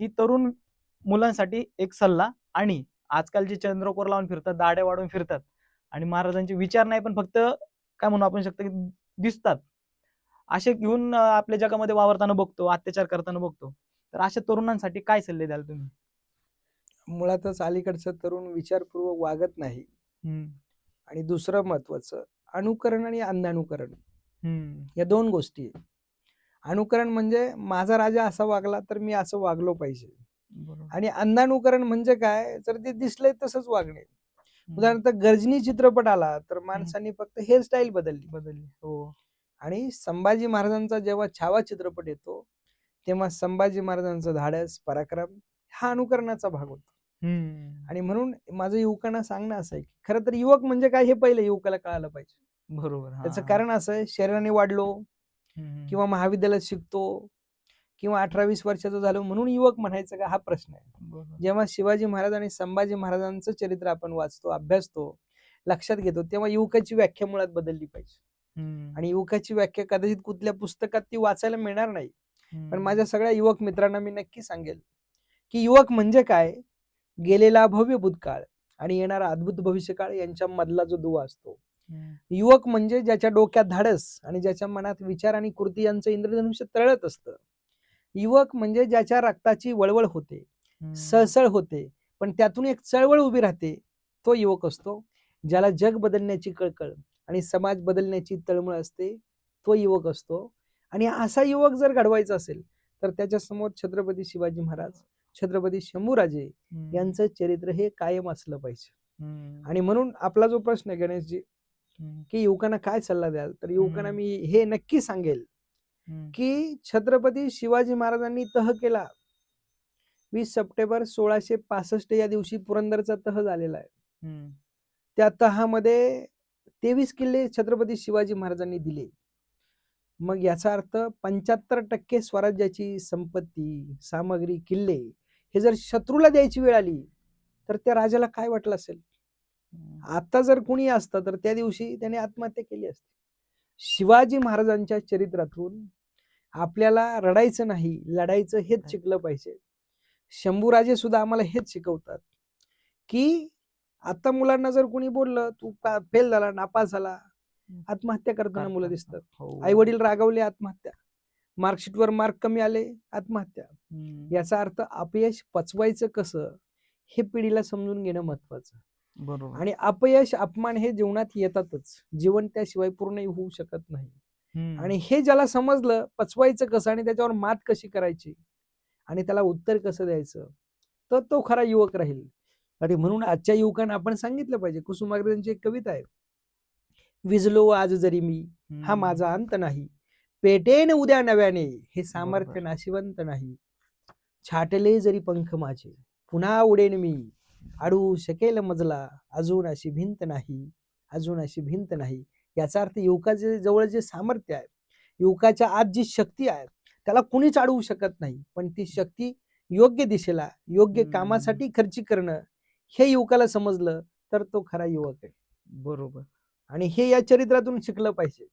की तरुण मुलांसाठी एक सल्ला आणि आजकालचे चंद्रकोर लावून फिरतात दाड्या वाढून फिरतात आणि महाराजांचे विचार नाही पण फक्त काय म्हणू आपण शकतो की दिसतात. असे घेऊन आपल्या जगामध्ये वावरताना बघतो अत्याचार करताना बघतो. तर अशा तरुणांसाठी काय सल्ले द्याल तुम्ही? मुळातच अलीकडचं तरुण विचारपूर्वक वागत नाही. आणि दुसरं महत्वाचं अनुकरण आणि हम्म, या दोन गोष्टी आहे. अनुकरण म्हणजे माझा राजा असा वागला तर मी असं वागलो पाहिजे. आणि अंधानुकरण म्हणजे काय? जर ते दिसलंय तसंच वागणे. उदाहरणार्थ गरजनी चित्रपट आला तर माणसांनी फक्त हेअरस्टाईल बदलली. बदलली. हो. आणि संभाजी महाराजांचा जेव्हा छावा चित्रपट येतो तेव्हा संभाजी महाराजांचं धाडस पराक्रम हा अनुकरणाचा भाग होतो. आणि म्हणून माझं युवकांना सांगणं असं आहे की खरं तर युवक म्हणजे काय हे पहिले युवकाला कळालं पाहिजे. बरोबर. त्याचं. कारण असं आहे शरीराने वाढलो किंवा महाविद्यालयात शिकतो किंवा अठरा वीस वर्षाचा झालो म्हणून युवक म्हणायचं का हा प्रश्न आहे. जेव्हा शिवाजी महाराज आणि संभाजी महाराजांचं चरित्र आपण वाचतो अभ्यासतो लक्षात घेतो तेव्हा युवकाची व्याख्या मुळात बदलली पाहिजे. आणि युवकाची व्याख्या कदाचित कुठल्या पुस्तकात ती वाचायला मिळणार नाही. पण माझ्या सगळ्या युवक मित्रांना मी नक्की सांगेल की युवक म्हणजे काय? गेलेला भव्य भूतकाळ आणि येणारा अद्भुत भविष्यकाळ यांच्या मधला जो दुवा असतो. युवक म्हणजे ज्याच्या डोक्यात धाडस आणि ज्याच्या मनात विचार आणि कृती यांचं इंद्रधनुष्य तळत असतं. युवक म्हणजे ज्याच्या रक्ताची वळवळ होते सळसळ होते पण त्यातून एक चळवळ उभी राहते तो युवक असतो ज्याला जग बदलण्याची कळकळ आणि समाज बदलण्याची तळमळ असते तो युवक असतो. आणि असा युवक जर घडवायचा असेल तर त्याच्यासमोर छत्रपती शिवाजी महाराज छत्रपती शंभूराजे यांचं चरित्र हे कायम असलं पाहिजे. आणि म्हणून आपला जो प्रश्न गणेशजी की युवकांना काय सल्ला द्याल? तर युवकांना. मी हे नक्की सांगेल की छत्रपती शिवाजी महाराजांनी तह केला. वीस सप्टेंबर सोळाशे पासष्ट या दिवशी पुरंदरचा तह झालेला आहे. त्या तहामध्ये तेवीस किल्ले छत्रपती शिवाजी महाराजांनी दिले. मग याचा अर्थ पंच्याहत्तर टक्के स्वराज्याची संपत्ती सामग्री किल्ले हे जर शत्रूला द्यायची वेळ आली तर त्या राजाला काय वाटलं असेल? आता जर कुणी असतं तर त्या दिवशी त्याने आत्महत्या केली असती. शिवाजी महाराजांच्या चरित्रातून आपल्याला रडायचं नाही लढायचं हेच शिकलं पाहिजे. शंभूराजे सुद्धा आम्हाला हेच शिकवतात की आता मुलांना जर कोणी बोललं तू फेल झाला नापास झाला आत्महत्या करताना मुलं. दिसतात. हो. आई वडील रागावले आत्महत्या. मार्कशीटवर मार्क कमी आले आत्महत्या. याचा अर्थ अपयश पचवायचं कसं हे पिढीला समजून घेणं महत्वाचं बरोबर. आणि अपयश अपमान हे जीवनात येतातच. जीवन त्याशिवाय पूर्ण होऊ शकत नाही. आणि हे ज्याला समजलं पचवायचं कसं आणि त्याच्यावर मात कशी करायची? आणि त्याला उत्तर कसं द्यायचं? तर तो खरा युवक राहील. आणि म्हणून आजच्या युवकांना आपण सांगितलं पाहिजे. कुसुमाग्रजांची एक कविता आहे. विजलो आज जरी मी हा माझा अंत नाही. पेटेन उद्या नव्याने हे सामर्थ्य. नाशिवंत नाही. छाटले जरी पंख माझे पुन्हा उडेन मी. अडू शकेल मजला अजून अशी भिंत नाही अजून अशी भिंत नाही. याचा अर्थ युवकाचे जवळ जे सामर्थ्य आहे युवकाच्या आत जी शक्ती आहे त्याला कुणीच अडवू शकत नाही. पण ती शक्ती योग्य दिशेला योग्य. कामासाठी खर्ची करणं हे युवकाला समजलं तर तो खरा युवक आहे. बरोबर. आणि हे या चरित्रातून शिकलं पाहिजे.